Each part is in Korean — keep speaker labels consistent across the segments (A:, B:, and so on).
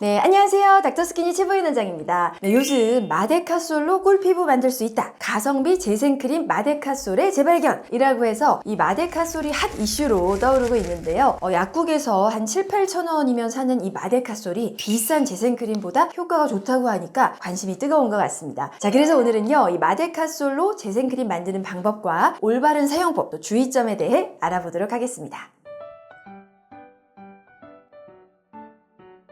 A: 네, 안녕하세요. 닥터스키니 치부인 원장입니다. 네, 요즘 마데카솔로 꿀피부 만들 수 있다. 가성비 재생크림 마데카솔의 재발견이라고 해서 이 마데카솔이 핫 이슈로 떠오르고 있는데요. 어, 약국에서 한 7, 8천 원이면 사는 이 마데카솔이 비싼 재생크림보다 효과가 좋다고 하니까 관심이 뜨거운 것 같습니다. 자, 그래서 오늘은요, 이 마데카솔로 재생크림 만드는 방법과 올바른 사용법, 또 주의점에 대해 알아보도록 하겠습니다.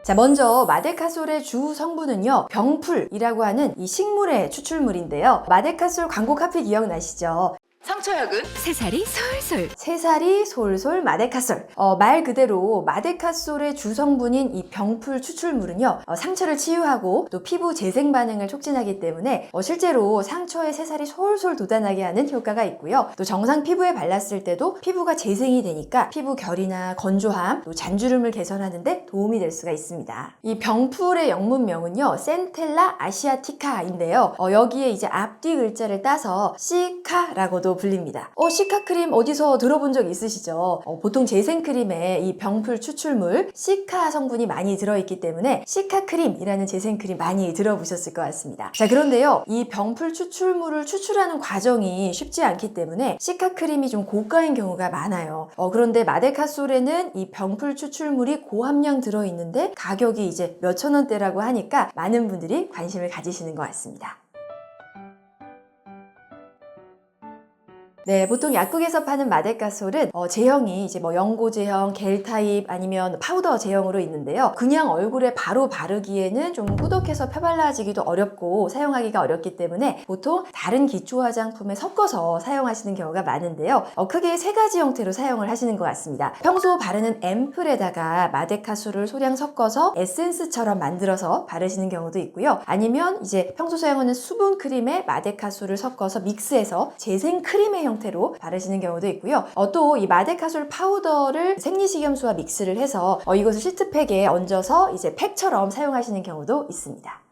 A: 자, 먼저 마데카솔의 주 성분은요, 병풀이라고 하는 이 식물의 추출물인데요. 마데카솔 광고 카피 기억나시죠?
B: 상처약은 새살이 솔솔
A: 새살이 솔솔 마데카솔. 어, 말 그대로 마데카솔의 주성분인 이 병풀 추출물은요, 어, 상처를 치유하고 또 피부 재생 반응을 촉진하기 때문에 어, 실제로 상처에 새살이 솔솔 돋아나게 하는 효과가 있고요. 또 정상 피부에 발랐을 때도 피부가 재생이 되니까 피부 결이나 건조함, 또 잔주름을 개선하는데 도움이 될 수가 있습니다. 이 병풀의 영문명은요, 센텔라 아시아티카인데요. 어, 여기에 이제 앞뒤 글자를 따서 시카라고도 불립니다. 어, 시카 크림 어디서 들어본 적 있으시죠? 어, 보통 재생 크림에 이 병풀 추출물 시카 성분이 많이 들어있기 때문에 시카 크림이라는 재생 크림 많이 들어보셨을 것 같습니다. 자, 그런데요. 이 병풀 추출물을 추출하는 과정이 쉽지 않기 때문에 시카 크림이 좀 고가인 경우가 많아요. 어, 그런데 마데카솔에는 이 병풀 추출물이 고함량 들어있는데 가격이 이제 몇천 원대라고 하니까 많은 분들이 관심을 가지시는 것 같습니다. 네, 보통 약국에서 파는 마데카솔은 어, 제형이 이제 뭐 연고 제형, 겔 타입 아니면 파우더 제형으로 있는데요. 그냥 얼굴에 바로 바르기에는 좀 꾸덕해서 펴발라지기도 어렵고 사용하기가 어렵기 때문에 보통 다른 기초 화장품에 섞어서 사용하시는 경우가 많은데요. 어, 크게 세 가지 형태로 사용을 하시는 것 같습니다. 평소 바르는 앰플에다가 마데카솔을 소량 섞어서 에센스처럼 만들어서 바르시는 경우도 있고요. 아니면 이제 평소 사용하는 수분 크림에 마데카솔을 섞어서 믹스해서 재생 크림의 형 태로 바르시는 경우도 있고요. 어, 또 이 마데카솔 파우더를 생리식염수와 믹스를 해서 어, 이것을 시트팩에 얹어서 이제 팩처럼 사용하시는 경우도 있습니다.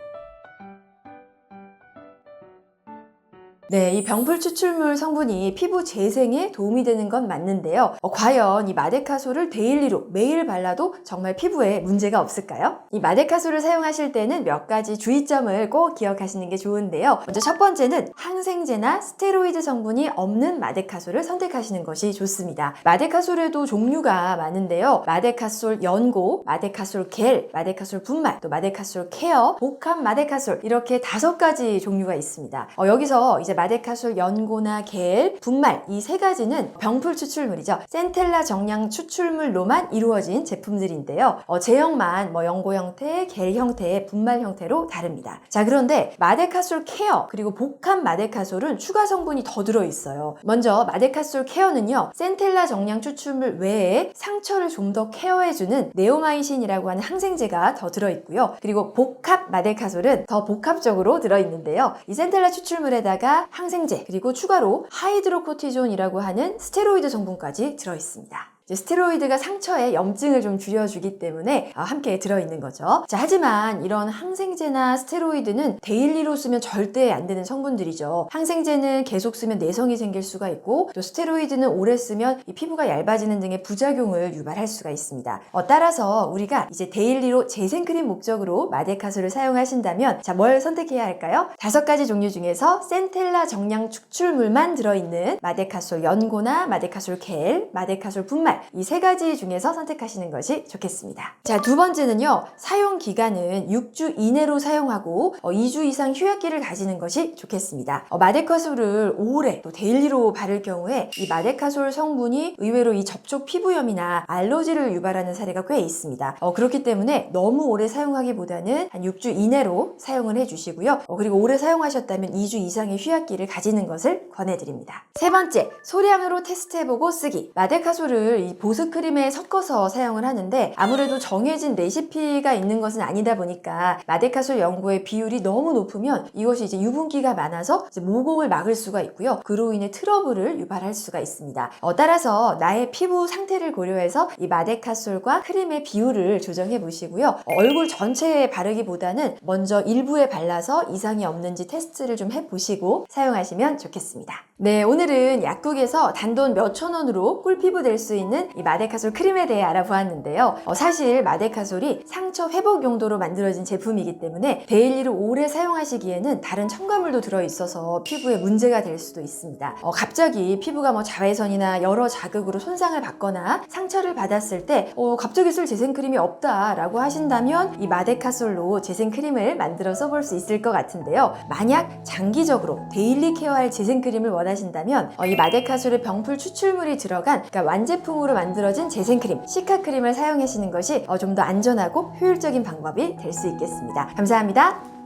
A: 네, 이 병풀 추출물 성분이 피부 재생에 도움이 되는 건 맞는데요. 어, 과연 이 마데카솔을 데일리로 매일 발라도 정말 피부에 문제가 없을까요? 이 마데카솔을 사용하실 때는 몇 가지 주의점을 꼭 기억하시는 게 좋은데요. 먼저 첫 번째는 항생제나 스테로이드 성분이 없는 마데카솔을 선택하시는 것이 좋습니다. 마데카솔에도 종류가 많은데요. 마데카솔 연고, 마데카솔 겔, 마데카솔 분말, 또 마데카솔 케어, 복합 마데카솔 이렇게 다섯 가지 종류가 있습니다. 어, 여기서 이제 마데카솔 연고나 겔, 분말 이 세 가지는 병풀 추출물이죠. 센텔라 정량 추출물로만 이루어진 제품들인데요. 어, 제형만 뭐 연고 형태, 겔 형태, 분말 형태로 다릅니다. 자 그런데 마데카솔 케어 그리고 복합 마데카솔은 추가 성분이 더 들어 있어요. 먼저 마데카솔 케어는요. 센텔라 정량 추출물 외에 상처를 좀 더 케어해주는 네오마이신이라고 하는 항생제가 더 들어 있고요. 그리고 복합 마데카솔은 더 복합적으로 들어 있는데요. 이 센텔라 추출물에다가 항생제 그리고 추가로 하이드로코티존이라고 하는 스테로이드 성분까지 들어 있습니다. 스테로이드가 상처에 염증을 좀 줄여주기 때문에 어, 함께 들어있는 거죠. 자, 하지만 이런 항생제나 스테로이드는 데일리로 쓰면 절대 안 되는 성분들이죠. 항생제는 계속 쓰면 내성이 생길 수가 있고 또 스테로이드는 오래 쓰면 이 피부가 얇아지는 등의 부작용을 유발할 수가 있습니다. 어, 따라서 우리가 이제 데일리로 재생크림 목적으로 마데카솔을 사용하신다면 자, 뭘 선택해야 할까요? 다섯 가지 종류 중에서 센텔라 정량 축출물만 들어있는 마데카솔 연고나 마데카솔 겔, 마데카솔 분말 이 세 가지 중에서 선택하시는 것이 좋겠습니다. 자, 두 번째는요. 사용 기간은 6주 이내로 사용하고 어, 2주 이상 휴약기를 가지는 것이 좋겠습니다. 어, 마데카솔을 오래 또 데일리로 바를 경우에 이 마데카솔 성분이 의외로 이 접촉 피부염이나 알러지를 유발하는 사례가 꽤 있습니다. 어, 그렇기 때문에 너무 오래 사용하기보다는 한 6주 이내로 사용을 해주시고요. 어, 그리고 오래 사용하셨다면 2주 이상의 휴약기를 가지는 것을 권해드립니다. 세 번째, 소량으로 테스트해보고 쓰기. 마데카솔을 이 보습 크림에 섞어서 사용을 하는데 아무래도 정해진 레시피가 있는 것은 아니다 보니까 마데카솔 연고의 비율이 너무 높으면 이것이 이제 유분기가 많아서 이제 모공을 막을 수가 있고요. 그로 인해 트러블을 유발할 수가 있습니다. 어, 따라서 나의 피부 상태를 고려해서 이 마데카솔과 크림의 비율을 조정해 보시고요. 어, 얼굴 전체에 바르기보다는 먼저 일부에 발라서 이상이 없는지 테스트를 좀 해보시고 사용하시면 좋겠습니다. 네, 오늘은 약국에서 단돈 몇천 원으로 꿀피부 될 수 있는 있는 이 마데카솔 크림에 대해 알아보았는데요. 어, 사실 마데카솔이 상처 회복 용도로 만들어진 제품이기 때문에 데일리로 오래 사용하시기에는 다른 첨가물도 들어있어서 피부에 문제가 될 수도 있습니다. 어, 갑자기 피부가 뭐 자외선이나 여러 자극으로 손상을 받거나 상처를 받았을 때 어, 갑자기 쓸 재생크림이 없다라고 하신다면 이 마데카솔로 재생크림을 만들어 써볼 수 있을 것 같은데요. 만약 장기적으로 데일리 케어할 재생크림을 원하신다면 어, 이 마데카솔의 병풀 추출물이 들어간 그러니까 완제품 으로 만들어진 재생크림, 시카크림을 사용하시는 것이 어, 좀더 안전하고 효율적인 방법이 될 수 있겠습니다. 감사합니다.